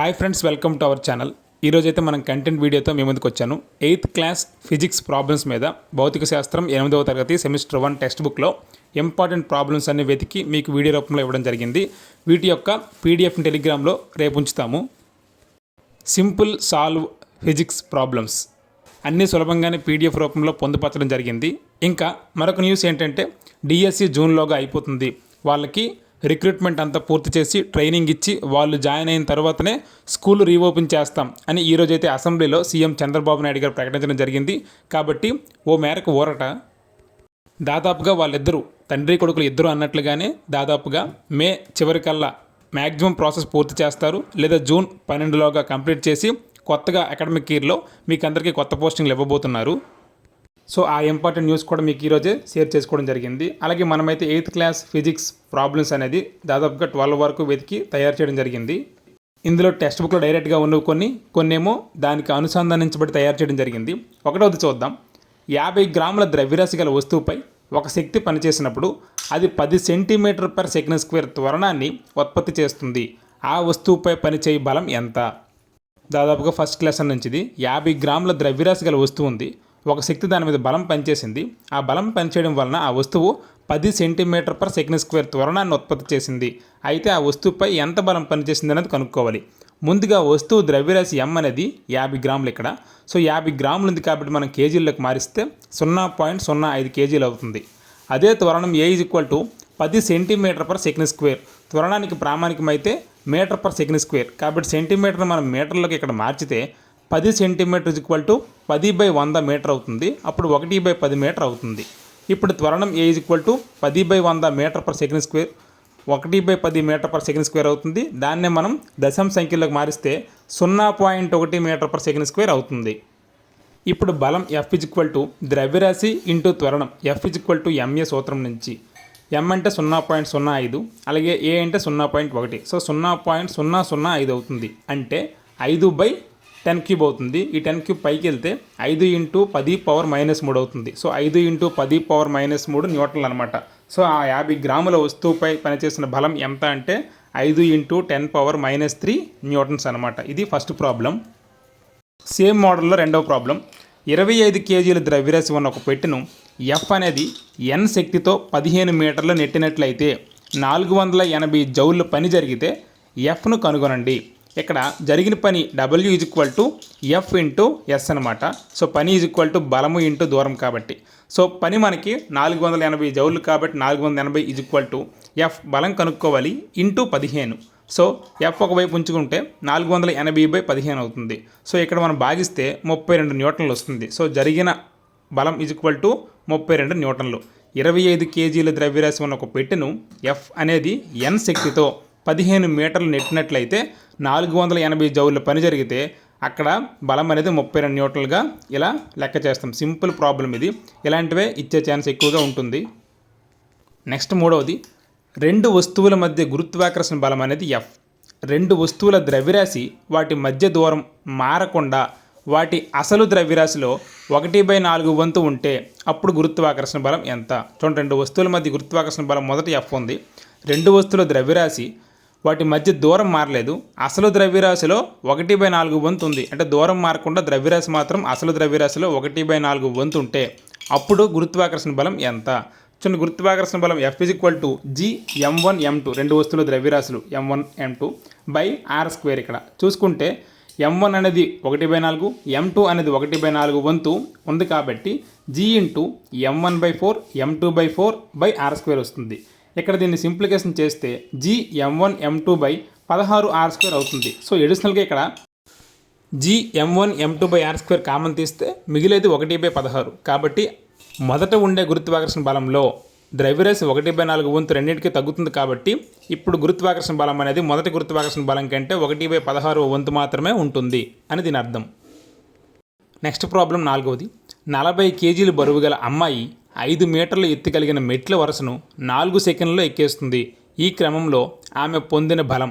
Hi friends welcome to our channel ఈరోజు అయితే మనం కంటెంట్ వీడియోతో మీ ముందుకు వచ్చాను. ఎయిత్ క్లాస్ ఫిజిక్స్ ప్రాబ్లమ్స్ మీద భౌతిక శాస్త్రం ఎనిమిదవ తరగతి సెమిస్టర్ వన్ టెక్స్ట్ బుక్లో ఇంపార్టెంట్ ప్రాబ్లమ్స్ అన్ని వెతికి మీకు వీడియో రూపంలో ఇవ్వడం జరిగింది. వీటి యొక్క పీడిఎఫ్ టెలిగ్రామ్లో రేపు ఉంచుతాము. సింపుల్ సాల్వ్ ఫిజిక్స్ ప్రాబ్లమ్స్ అన్నీ సులభంగానే పీడిఎఫ్ రూపంలో పొందుపరచడం జరిగింది. ఇంకా మరొక న్యూస్ ఏంటంటే డిఎస్సి జూన్లోగా అయిపోతుంది. వాళ్ళకి రిక్రూట్మెంట్ అంతా పూర్తి చేసి ట్రైనింగ్ ఇచ్చి వాళ్ళు జాయిన్ అయిన తర్వాతనే స్కూల్ రీఓపెన్ చేస్తాం అని ఈరోజు అయితే అసెంబ్లీలో సీఎం చంద్రబాబు నాయుడు గారు ప్రకటించడం జరిగింది. కాబట్టి ఓ మేరకు ఊరట. దాదాపుగా వాళ్ళిద్దరూ తండ్రి కొడుకులు ఇద్దరు అన్నట్లుగానే దాదాపుగా మే చివరికల్లా మ్యాక్సిమం ప్రాసెస్ పూర్తి చేస్తారు. లేదా జూన్ పన్నెండులోగా కంప్లీట్ చేసి కొత్తగా అకాడమిక్ ఇయర్లో మీకు అందరికీ కొత్త పోస్టింగ్లు ఇవ్వబోతున్నారు. సో ఆ ఇంపార్టెంట్ న్యూస్ కూడా మీకు ఈరోజే షేర్ చేసుకోవడం జరిగింది. అలాగే మనమైతే ఎయిత్ క్లాస్ ఫిజిక్స్ ప్రాబ్లమ్స్ అనేది దాదాపుగా ట్వెల్వ్ వరకు వెతికి తయారు చేయడం జరిగింది. ఇందులో టెక్స్ట్ బుక్లో డైరెక్ట్గా ఉన్నవి కొన్ని కొన్నేమో దానికి అనుసంధానించబడి తయారు చేయడం జరిగింది. ఒకటవది చూద్దాం. యాభై గ్రాముల ద్రవ్యరాశి గల వస్తువుపై ఒక శక్తి పనిచేసినప్పుడు అది పది సెంటీమీటర్ పర్ సెకండ్ స్క్వేర్ త్వరణాన్ని ఉత్పత్తి చేస్తుంది. ఆ వస్తువుపై పనిచేయ బలం ఎంత? దాదాపుగా ఫస్ట్ క్లాస్ నుంచిది యాభై గ్రాముల ద్రవ్యరాశి గల వస్తువు ఉంది. ఒక శక్తి దాని మీద బలం పనిచేసింది. ఆ బలం పనిచేయడం వలన ఆ వస్తువు పది సెంటీమీటర్ పర్ సెకండ్ స్క్వేర్ త్వరణాన్ని ఉత్పత్తి చేసింది. అయితే ఆ వస్తువుపై ఎంత బలం పనిచేసింది అనేది కనుక్కోవాలి. ముందుగా వస్తువు ద్రవ్యరాశి ఎం అనేది యాభై గ్రాములు ఇక్కడ. సో యాభై గ్రాములు ఉంది కాబట్టి మనం కేజీల్లోకి మారిస్తే సున్నా పాయింట్ సున్నా ఐదు కేజీలు అవుతుంది. అదే త్వరణం ఏ ఈజ్ ఈక్వల్ టు పది సెంటీమీటర్ పర్ సెకండ్ స్క్వేర్. త్వరణానికి ప్రామాణికమైతే మీటర్ పర్ సెకండ్ స్క్వేర్. కాబట్టి సెంటీమీటర్ మనం మీటర్లోకి ఇక్కడ మార్చితే పది సెంటీమీటర్ ఈక్వల్ టు పది బై వంద మీటర్ అవుతుంది. అప్పుడు ఒకటి బై పది మీటర్ అవుతుంది. ఇప్పుడు త్వరణం ఏ ఈక్వల్ టు పది బై వంద మీటర్ పర్ సెకండ్ స్క్వేర్ ఒకటి బై పది మీటర్ పర్ సెకండ్ స్క్వేర్ అవుతుంది. దాన్నే మనం దశం సంఖ్యలోకి మారిస్తే సున్నా పాయింట్ ఒకటి మీటర్ పర్ సెకండ్ స్క్వేర్ అవుతుంది. ఇప్పుడు బలం ఎఫ్ ఇజ్ ఈక్వల్ టు ద్రవ్యరాశి ఇంటూ త్వరణం. F is equal to m a సూత్రం నుంచి. ఎం అంటే సున్నా పాయింట్ సున్నా ఐదు అలాగే ఏ అంటే సున్నా పాయింట్ ఒకటి. సో సున్నా పాయింట్ సున్నా సున్నా ఐదు అవుతుంది. అంటే ఐదు బై టెన్ క్యూబ్ అవుతుంది. ఈ టెన్ క్యూబ్ పైకి వెళ్తే ఐదు ఇంటూ పది పవర్ మైనస్ మూడు అవుతుంది. సో ఐదు ఇంటూ పది పవర్ మైనస్ మూడు న్యూటన్లు అనమాట సో ఆ యాభై గ్రాముల వస్తువుపై పనిచేసిన బలం ఎంత అంటే ఐదు into ten power minus three newtons అనమాట ఇది ఫస్ట్ ప్రాబ్లం. సేమ్ మోడల్లో రెండవ ప్రాబ్లం. ఇరవై ఐదు కేజీల ద్రవ్యరాశి ఉన్న ఒక పెట్టెను ఎఫ్ అనేది ఎన్ శక్తితో పదిహేను మీటర్లు నెట్టినట్లయితే నాలుగు వందల ఎనభై జౌళ్ళ పని జరిగితే ఎఫ్ను కనుగొనండి. ఇక్కడ జరిగిన పని W is equal to F into S అనమాట సో పని ఈజ్ ఈక్వల్ టు బలము ఇంటూ దూరం కాబట్టి. సో పని మనకి నాలుగు వందల ఎనభై జౌళ్ళు కాబట్టి నాలుగు వందల ఎనభై ఈజ్ ఈక్వల్ టు ఎఫ్ బలం కనుక్కోవాలి ఇంటూ పదిహేను. సో ఎఫ్ ఒకవైపు ఉంచుకుంటే నాలుగు వందల ఎనభై బై పదిహేను అవుతుంది. సో ఇక్కడ మనం భాగిస్తే ముప్పై రెండు న్యూటన్లు వస్తుంది. సో జరిగిన బలం ఈజ్ ఈక్వల్ టు ముప్పై రెండు న్యూటన్లు. ఇరవై ఐదు కేజీల ద్రవ్యరాశి ఉన్న ఒక పెట్టెను ఎఫ్ అనేది ఎన్ శక్తితో పదిహేను మీటర్లు నెట్టినట్లయితే నాలుగు వందల ఎనభై జౌళ్ళ పని జరిగితే అక్కడ బలం అనేది ముప్పై రెండు న్యూటన్లుగా ఇలా లెక్క చేస్తాం. సింపుల్ ప్రాబ్లం ఇది. ఇలాంటివే ఇచ్చే ఛాన్స్ ఎక్కువగా ఉంటుంది. నెక్స్ట్ మూడవది రెండు వస్తువుల మధ్య గురుత్వాకర్షణ బలం అనేది ఎఫ్. రెండు వస్తువుల ద్రవ్యరాశి వాటి మధ్య దూరం మారకుండా వాటి అసలు ద్రవ్యరాశిలో ఒకటి బై నాలుగు వంతు ఉంటే అప్పుడు గురుత్వాకర్షణ బలం ఎంత? చూడండి రెండు వస్తువుల మధ్య గురుత్వాకర్షణ బలం మొదటి ఎఫ్ ఉంది. రెండు వస్తువుల ద్రవ్యరాశి వాటి మధ్య దూరం మారలేదు. అసలు ద్రవ్యరాశిలో ఒకటి బై నాలుగు వంతు ఉంది. అంటే దూరం మారకుండా ద్రవ్యరాశి మాత్రం అసలు ద్రవ్యరాశిలో ఒకటి బై నాలుగు వంతు ఉంటే అప్పుడు గురుత్వాకర్షణ బలం ఎంత? చూడండి గురుత్వాకర్షణ బలం F is equal to G m one m two రెండు వస్తువుల ద్రవ్యరాశులు m one m two by r square ఇక్కడ. చూసుకుంటే ఎం వన్ అనేది ఒకటి బై నాలుగు ఎం టూ అనేది ఒకటి బై నాలుగు వంతు ఉంది కాబట్టి G into m one by four m two by four by r square వస్తుంది. ఇక్కడ దీన్ని సింప్లికేషన్ చేస్తే G m one m two by పదహారు ఆర్ స్క్వేర్ అవుతుంది. సో ఎడిషనల్గా ఇక్కడ G m one m two by r square common తీస్తే మిగిలేది ఒకటి బై పదహారు. కాబట్టి మొదట ఉండే గురుత్వాకర్షణ బలంలో ద్రవ్యరాశి ఒకటి బై నాలుగు వంతు రెండింటికి తగ్గుతుంది కాబట్టి ఇప్పుడు గురుత్వాకర్షణ బలం అనేది మొదటి గురుత్వాకర్షణ బలం కంటే ఒకటి బై పదహారు వంతు మాత్రమే ఉంటుంది అని దీని అర్థం. నెక్స్ట్ ప్రాబ్లం నాలుగవది. నలభై కేజీలు బరువు గల అమ్మాయి ఐదు మీటర్లు ఎత్తు కలిగిన మెట్ల వరుసను నాలుగు సెకండ్లో ఎక్కేస్తుంది. ఈ క్రమంలో ఆమె పొందిన బలం.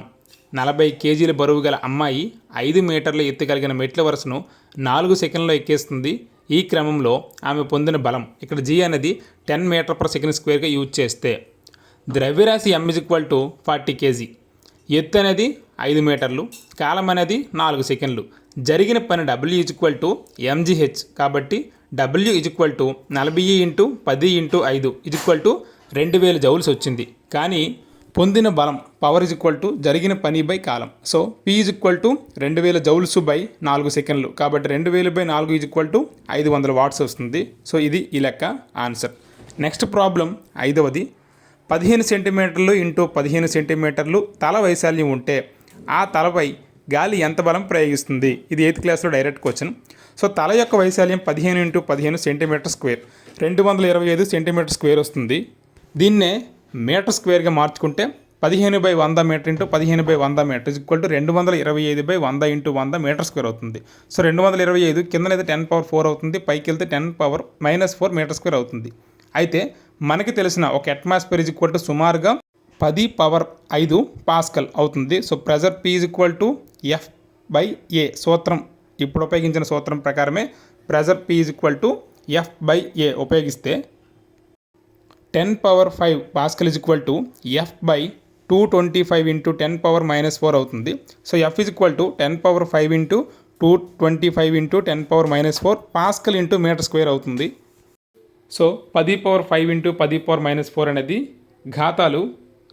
నలభై కేజీల బరువు గల అమ్మాయి ఐదు మీటర్ల ఎత్తు కలిగిన మెట్ల వరుసను నాలుగు సెకండ్లో ఎక్కేస్తుంది. ఈ క్రమంలో ఆమె పొందిన బలం. ఇక్కడ జీ అనేది టెన్ మీటర్ పర్ సెకండ్ స్క్వేర్గా యూజ్ చేస్తే. ద్రవ్యరాశి m is equal to forty kg. ఎత్తు అనేది ఐదు మీటర్లు. కాలం అనేది నాలుగు సెకండ్లు. జరిగిన పని W is equal to m g h కాబట్టి డబ్ల్యూ ఈజ్ ఈక్వల్ టు నలభై ఇంటూ పది ఇంటూ ఐదు ఈజ్ ఈక్వల్ టు రెండు వేల జౌల్స్ వచ్చింది. కానీ పొందిన బలం పవర్ ఇజ్ ఈక్వల్ టు జరిగిన పని by column. So P is equal to రెండు వేల జౌల్స్ బై నాలుగు సెకండ్లు. కాబట్టి రెండు వేలు బై నాలుగు ఈజ్ ఈక్వల్ టు ఐదు వందల వాట్స్ వస్తుంది. సో ఇది ఈ లెక్క ఆన్సర్ నెక్స్ట్ ప్రాబ్లం ఐదవది. పదిహేను సెంటీమీటర్లు ఇంటూ పదిహేను సెంటీమీటర్లు తల వైశాల్యం ఉంటే ఆ తలపై గాలి ఎంత బలం ప్రయోగిస్తుంది? ఇది ఎయిత్ క్లాస్లో డైరెక్ట్ క్వశ్చన్. సో తల యొక్క వైశాల్యం పదిహేను ఇంటూ పదిహేను సెంటీమీటర్ స్క్వేర్. రెండు వందల ఇరవై ఐదు సెంటీమీటర్ స్క్వేర్ వస్తుంది. దీన్నే మీటర్ స్క్వేర్గా మార్చుకుంటే పదిహేను బై వంద మీటర్ ఇంటూ పదిహేను బై వంద మీటర్ ఈక్వల్ టు రెండు వందల ఇరవై ఐదు బై వంద ఇంటూ వంద మీటర్ స్క్వేర్ అవుతుంది. సో రెండు వందల ఇరవై ఐదు కిందనైతే టెన్ పవర్ ఫోర్ అవుతుంది పైకి వెళ్తే ten power minus four metre square అవుతుంది. అయితే మనకి తెలిసిన ఒక అట్మాస్ఫియర్ ఈజ్ ఈక్వల్ టు సుమారుగా పది పవర్ ఐదు పాస్కల్ అవుతుంది. So pressure P is equal to F by A సూత్రం. ఇప్పుడు ఉపయోగించిన సూత్రం ప్రకారమే pressure P is equal to F by A ఉపయోగిస్తే ten power five pascal is equal to F by two twenty five into ten power minus four అవుతుంది. So F is equal to ten power five into two twenty five into ten power minus four pascal into metre square అవుతుంది. So పది power five into పది power minus four అనేది ఘాతాలు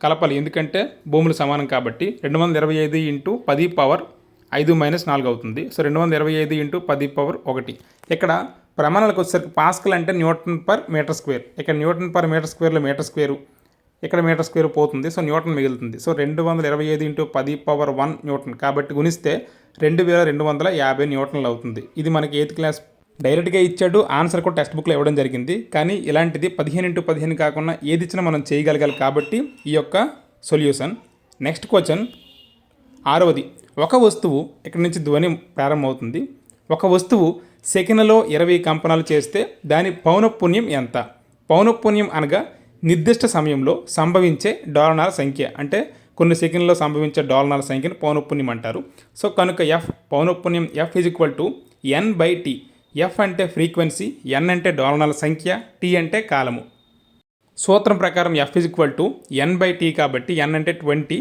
కలపాలి. ఎందుకంటే భూములు సమానం కాబట్టి రెండు వందల ఇరవై ఐదు ఇంటూ పది పవర్ ఐదు మైనస్ నాలుగు అవుతుంది. సో రెండు వందల ఇరవై ఐదు ఇంటూ పది పవర్ ఒకటి. ఇక్కడ ప్రమాణాలకు వచ్చేసరికి పాస్కల్ అంటే న్యూటన్ పర్ మీటర్ స్క్వేర్. ఇక్కడ న్యూటన్ పర్ మీటర్ స్క్వేర్లో మీటర్ స్క్వేరు. ఇక్కడ మీటర్ స్క్వేర్ పోతుంది. సో న్యూటన్ మిగులుతుంది. సో రెండు వందల ఇరవై ఐదు ఇంటూ పది పవర్ వన్ న్యూటన్. కాబట్టి గుణిస్తే రెండు వేల రెండు వందల యాభై న్యూటన్లు అవుతుంది. ఇది మనకి ఎయిత్ క్లాస్ డైరెక్ట్గా ఇచ్చాడు ఆన్సర్ కూడా టెక్స్ట్ బుక్లో ఇవ్వడం జరిగింది. కానీ ఇలాంటిది పదిహేను ఇంటూ పదిహేను కాకుండా ఏది ఇచ్చినా మనం చేయగలగాలి కాబట్టి ఈ యొక్క సొల్యూషన్. నెక్స్ట్ క్వశ్చన్ ఆరవది ఒక వస్తువు ఇక్కడ నుంచి ధ్వని ప్రారంభమవుతుంది. ఒక వస్తువు సెకండ్లో ఇరవై కంపనాలు చేస్తే దాని పౌనఃపుణ్యం ఎంత? పౌనఃపుణ్యం అనగా నిర్దిష్ట సమయంలో సంభవించే డోలనాల సంఖ్య. అంటే కొన్ని సెకండ్లో సంభవించే డోలనాల సంఖ్యను పౌనఃపుణ్యం అంటారు. సో కనుక F పౌనఃపుణ్యం F is equal to N by T F అంటే ఫ్రీక్వెన్సీ ఎన్ అంటే డోలనాల సంఖ్య టీ అంటే కాలము. సూత్రం ప్రకారం F is equal to N by T కాబట్టి ఎన్ అంటే ట్వంటీ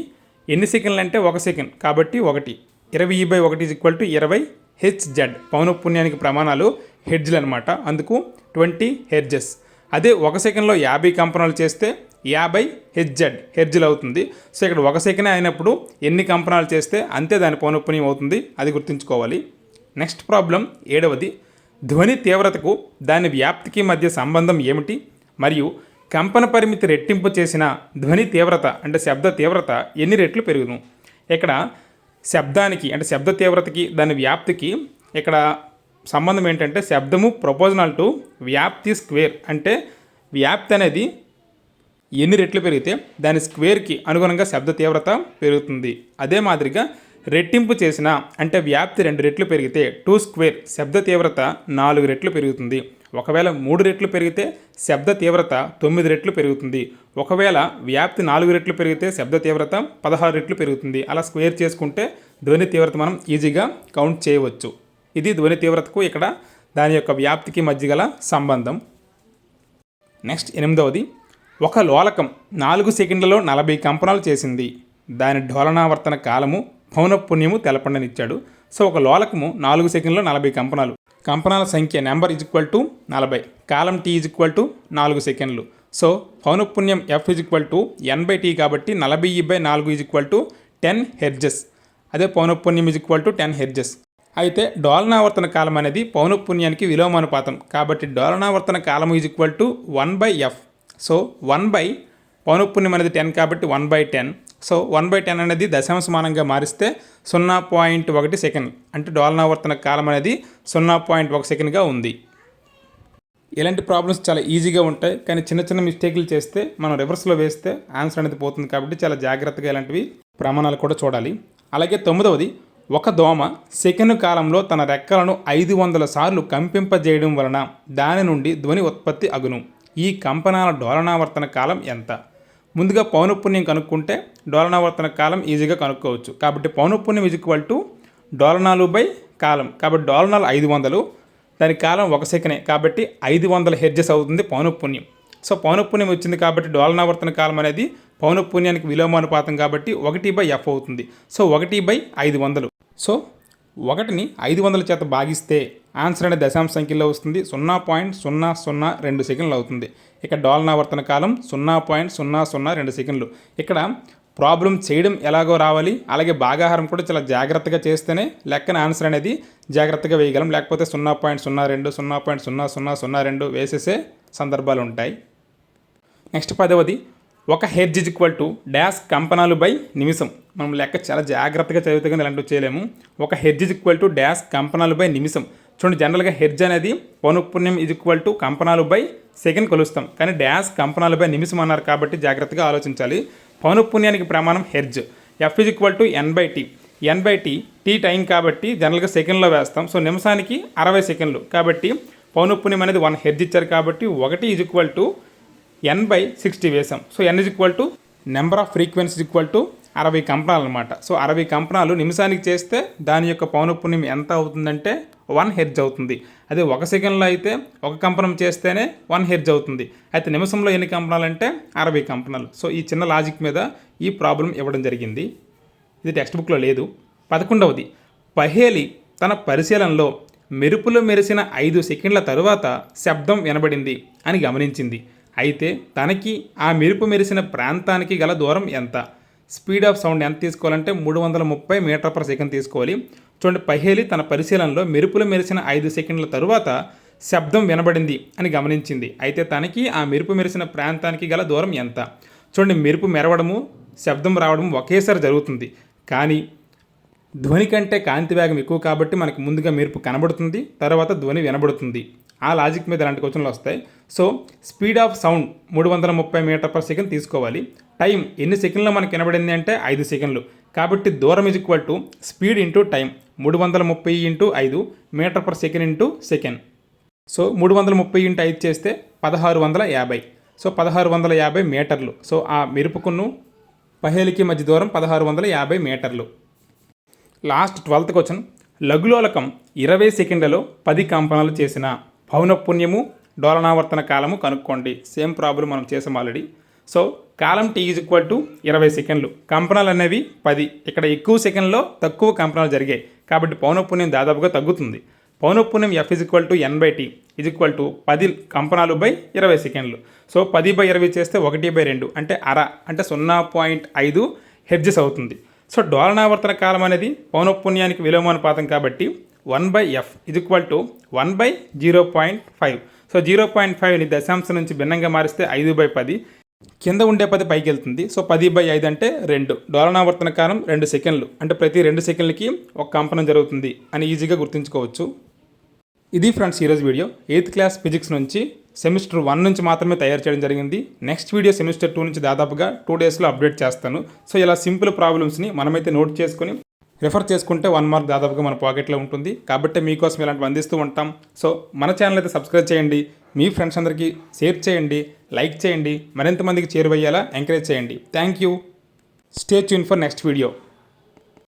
ఎన్ని సెకండ్లు అంటే ఒక సెకండ్ కాబట్టి ఒకటి. ఇరవై e ఈ బై ఒకటి ఈజ్ ఈక్వల్ టు ఇరవై హెచ్ జెడ్ పౌనఃపుణ్యానికి ప్రమాణాలు హెడ్జ్లు అనమాట అందుకు ట్వంటీ హెర్జెస్ అదే ఒక సెకండ్లో యాభై కంపనాలు చేస్తే యాభై హెచ్జెడ్ హెడ్జ్లు అవుతుంది. సో ఇక్కడ ఒక సెకండ్ అయినప్పుడు ఎన్ని కంపనాలు చేస్తే అంతే దాని పౌనఃపుణ్యం అవుతుంది. అది గుర్తుంచుకోవాలి. నెక్స్ట్ ప్రాబ్లం ఏడవది. ధ్వని తీవ్రతకు దాని వ్యాప్తికి మధ్య సంబంధం ఏమిటి? మరియు కంపన పరిమితి రెట్టింపు చేసిన ధ్వని తీవ్రత అంటే శబ్ద తీవ్రత ఎన్ని రెట్లు పెరుగును? ఇక్కడ శబ్దానికి అంటే శబ్ద తీవ్రతకి దాని వ్యాప్తికి ఇక్కడ సంబంధం ఏంటంటే శబ్దము ప్రపోజనల్ టు వ్యాప్తి స్క్వేర్ అంటే వ్యాప్తి అనేది ఎన్ని రెట్లు పెరిగితే దాని స్క్వేర్కి అనుగుణంగా శబ్ద తీవ్రత పెరుగుతుంది. అదే మాదిరిగా రెట్టింపు చేసిన అంటే వ్యాప్తి రెండు రెట్లు పెరిగితే టూ స్క్వేర్ శబ్ద తీవ్రత నాలుగు రెట్లు పెరుగుతుంది. ఒకవేళ మూడు రెట్లు పెరిగితే శబ్ద తీవ్రత తొమ్మిది రెట్లు పెరుగుతుంది. ఒకవేళ వ్యాప్తి నాలుగు రెట్లు పెరిగితే శబ్ద తీవ్రత పదహారు రెట్లు పెరుగుతుంది. అలా స్క్వేర్ చేసుకుంటే ధ్వని తీవ్రత మనం ఈజీగా కౌంట్ చేయవచ్చు. ఇది ధ్వని తీవ్రతకు ఇక్కడ దాని యొక్క వ్యాప్తికి మధ్య గల సంబంధం. నెక్స్ట్ ఎనిమిదవది ఒక లోలకం నాలుగు సెకండ్లలో నలభై కంపనాలు చేసింది. దాని డోలనావర్తన కాలము పౌనఃపుణ్యము తెలపండనిచ్చాడు. సో ఒక లోలకము నాలుగు సెకండ్లో నలభై కంపనాలు. కంపనాల సంఖ్య నెంబర్ ఈజ్ ఈక్వల్ టు నలభై. కాలం టీ ఈజ్ ఈక్వల్ టు నాలుగు సెకండ్లు. So పౌనఃపుణ్యం F is equal to N by T కాబట్టి నలభై బై నాలుగు is equal to ten hertz అదే పౌనఃపుణ్యం is equal to ten hertz అయితే డోలనావర్తన కాలం అనేది పౌనఃపుణ్యానికి విలోమానుపాతం. కాబట్టి డోలనావర్తన కాలం is equal to one by F so one by పౌనఃపుణ్యం అనేది టెన్ కాబట్టి one by ten so one by ten అనేది దశాంశమానంగా మారిస్తే సున్నా పాయింట్ ఒకటి సెకండ్. అంటే డోలనావర్తన కాలం అనేది సున్నా పాయింట్ ఒక సెకండ్గా ఉంది. ఇలాంటి ప్రాబ్లమ్స్ చాలా ఈజీగా ఉంటాయి. కానీ చిన్న చిన్న మిస్టేక్లు చేస్తే మనం రివర్స్లో వేస్తే ఆన్సర్ అనేది పోతుంది కాబట్టి చాలా జాగ్రత్తగా ఇలాంటివి ప్రమాణాలు కూడా చూడాలి. అలాగే తొమ్మిదవది ఒక దోమ సెకండ్ కాలంలో తన రెక్కలను ఐదు వందల సార్లు కంపింపజేయడం వలన దాని నుండి ధ్వని ఉత్పత్తి అగును. ఈ కంపనాల డోలనావర్తన కాలం ఎంత? ముందుగా పౌనఃపుణ్యం కనుక్కుంటే డోలనావర్తన కాలం ఈజీగా కనుక్కోవచ్చు. కాబట్టి పౌనఃపుణ్యం ఈజ్ ఈక్వల్ టు డోలనాలు బై కాలం. కాబట్టి డోలనాలు ఐదు వందలు. దాని కాలం ఒక సెకనే. కాబట్టి ఐదు వందల హెర్జెస్ అవుతుంది పౌనఃపుణ్యం సో పౌనఃపుణ్యం వచ్చింది కాబట్టి డోలనావర్తన కాలం అనేది పౌనఃపుణ్యానికి విలోమానుపాతం కాబట్టి ఒకటి బై ఎఫ్ అవుతుంది. సో ఒకటి బై ఐదు వందలు. సో ఒకటిని ఐదు వందల చేత భాగిస్తే ఆన్సర్ అనే దశాంశ సంఖ్యలో వస్తుంది. సున్నా పాయింట్ సున్నా సున్నా రెండు సెకండ్లు అవుతుంది. ఇక్కడ డోలనావర్తన కాలం సున్నా పాయింట్ సున్నా సున్నా రెండు సెకండ్లు. ఇక్కడ ప్రాబ్లం చేయడం ఎలాగో రావాలి. అలాగే భాగాహారం కూడా చాలా జాగ్రత్తగా చేస్తేనే లెక్కన ఆన్సర్ అనేది జాగ్రత్తగా వేయగలం. లేకపోతే సున్నా పాయింట్ సున్నా రెండు సున్నా పాయింట్ సున్నా సున్నా సున్నా రెండు వేసేసే సందర్భాలు ఉంటాయి. నెక్స్ట్ పదవది ఒక hertz is equal to dash కంపనాలు by నిమిషం. మనం లెక్క చాలా జాగ్రత్తగా చదివితే కానీ ఇలాంటివి చేయలేము. ఒక hertz is equal to dash కంపనాలు by నిమిషం. చూడండి జనరల్గా హెడ్జ్ అనేది పౌనఃపుణ్యం ఇజ్ ఈక్వల్ టు కంపనాలు బై సెకండ్ కొలుస్తాం. కానీ డ్యాష్ కంపనాలు బై నిమిషం అన్నారు కాబట్టి జాగ్రత్తగా ఆలోచించాలి. పౌనఃపుణ్యానికి ప్రమాణం hertz F is equal to N by T N by T T time కాబట్టి జనరల్గా సెకండ్లో వేస్తాం. సో నిమిషానికి అరవై సెకండ్లు. కాబట్టి పౌనఃపుణ్యం అనేది వన్ హెడ్జ్ ఇచ్చారు కాబట్టి ఒకటి is equal to N by sixty వేసాం so N is equal to number of frequency equal to అరవై కంపనాలు అనమాట సో అరవై కంపనాలు నిమిషానికి చేస్తే దాని యొక్క పౌనఃపుణ్యం ఎంత అవుతుందంటే వన్ హెర్జ్ అవుతుంది. అదే ఒక సెకండ్లో అయితే ఒక కంపనం చేస్తేనే వన్ హెర్జ్ అవుతుంది. అయితే నిమిషంలో ఎన్ని కంపనాలు అంటే అరవై కంపనాలు. సో ఈ చిన్న లాజిక్ మీద ఈ ప్రాబ్లం ఇవ్వడం జరిగింది. ఇది టెక్స్ట్ బుక్లో లేదు. పదకొండవది. పహేలి తన పరిశీలనలో మెరుపులు మెరిసిన ఐదు సెకండ్ల తరువాత శబ్దం వినబడింది అని గమనించింది. అయితే తనకి ఆ మెరుపు మెరిసిన ప్రాంతానికి గల దూరం ఎంత? స్పీడ్ ఆఫ్ సౌండ్ ఎంత తీసుకోవాలంటే మూడు వందల ముప్పై మీటర్ పర్ సెకండ్ తీసుకోవాలి. చూడండి పహేలి తన పరిశీలనలో మెరుపులు మెరిసిన ఐదు సెకండ్ల తరువాత శబ్దం వినబడింది అని గమనించింది. అయితే తనకి ఆ మెరుపు మెరిసిన ప్రాంతానికి గల దూరం ఎంత? చూడండి మెరుపు మెరవడము శబ్దం రావడం ఒకేసారి జరుగుతుంది. కానీ ధ్వని కంటే కాంతి వేగం ఎక్కువ కాబట్టి మనకు ముందుగా మెరుపు కనబడుతుంది తర్వాత ధ్వని వినబడుతుంది. ఆ లాజిక్ మీద ఇలాంటి క్వశ్చన్లు వస్తాయి. సో స్పీడ్ ఆఫ్ సౌండ్ మూడు వందల ముప్పై మీటర్ పర్ సెకండ్ తీసుకోవాలి. టైం ఎన్ని సెకండ్లో మనకి వినబడింది అంటే ఐదు సెకండ్లు. కాబట్టి దూరం is equal to speed into time మూడు వందల ముప్పై ఇంటూ ఐదు metre per second into second so మూడు వందల ముప్పై ఇంటూ ఐదు చేస్తే పదహారు వందల యాభై. సో పదహారు వందల యాభై మీటర్లు సో ఆ మెరుపుకును పహేలికి మధ్య దూరం పదహారు వందల యాభై మీటర్లు లాస్ట్ ట్వెల్త్ క్వశ్చన్ లఘులోలకం ఇరవై సెకండ్లలో పది కంపనలు చేసిన పౌనఃపుణ్యము డోలనావర్తన కాలము కనుక్కోండి. సేమ్ ప్రాబ్లం మనం చేసాం ఆల్రెడీ సో కాలం టీ ఈజ్ ఈక్వల్ టు ఇరవై సెకండ్లు. కంపనాలు అనేవి పది. ఇక్కడ ఎక్కువ సెకండ్లో తక్కువ కంపనాలు జరిగాయి. కాబట్టి పౌనఃపుణ్యం దాదాపుగా తగ్గుతుంది. పౌనఃపుణ్యం F is equal to N by T is equal to పది కంపనాలు బై ఇరవై సెకండ్లు. సో పది బై ఇరవై చేస్తే ఒకటి బై రెండు అంటే అర అంటే సున్నా పాయింట్ ఐదు హెడ్జెస్ అవుతుంది. సో డోలనావర్తన కాలం అనేది పౌనఃపుణ్యానికి విలోమానుపాతం కాబట్టి వన్ బై ఎఫ్ ఇది equal to one by zero point five. So zero point ఫైవ్ని దశాంశం నుంచి భిన్నంగా మారిస్తే ఐదు బై పది. కింద ఉండే పది పైకి వెళ్తుంది సో పది బై ఐదు అంటే రెండు. డోలనావర్తన కాలం రెండు సెకండ్లు. అంటే ప్రతి రెండు సెకండ్లకి ఒక కంపనం జరుగుతుంది అని ఈజీగా గుర్తుంచుకోవచ్చు. ఇది ఫ్రెండ్స్ ఈరోజు వీడియో. ఎయిత్ క్లాస్ ఫిజిక్స్ నుంచి సెమిస్టర్ వన్ నుంచి మాత్రమే తయారు చేయడం జరిగింది. నెక్స్ట్ వీడియో సెమిస్టర్ టూ నుంచి దాదాపుగా టూ డేస్లో అప్డేట్ చేస్తాను. సో ఇలా సింపుల్ ప్రాబ్లమ్స్ని మనమైతే నోట్ చేసుకొని రిఫర్ చేసుకుంటే వన్ మార్క్ దాదాపుగా మన పాకెట్లో ఉంటుంది. కాబట్టి మీకోసం ఇలాంటివి అందిస్తూ ఉంటాం. సో మన ఛానల్ అయితే సబ్స్క్రైబ్ చేయండి. మీ ఫ్రెండ్స్ అందరికీ షేర్ చేయండి. లైక్ చేయండి మరింత మందికి చేరువయ్యేలా ఎంకరేజ్ చేయండి. Thank you stay tune for next video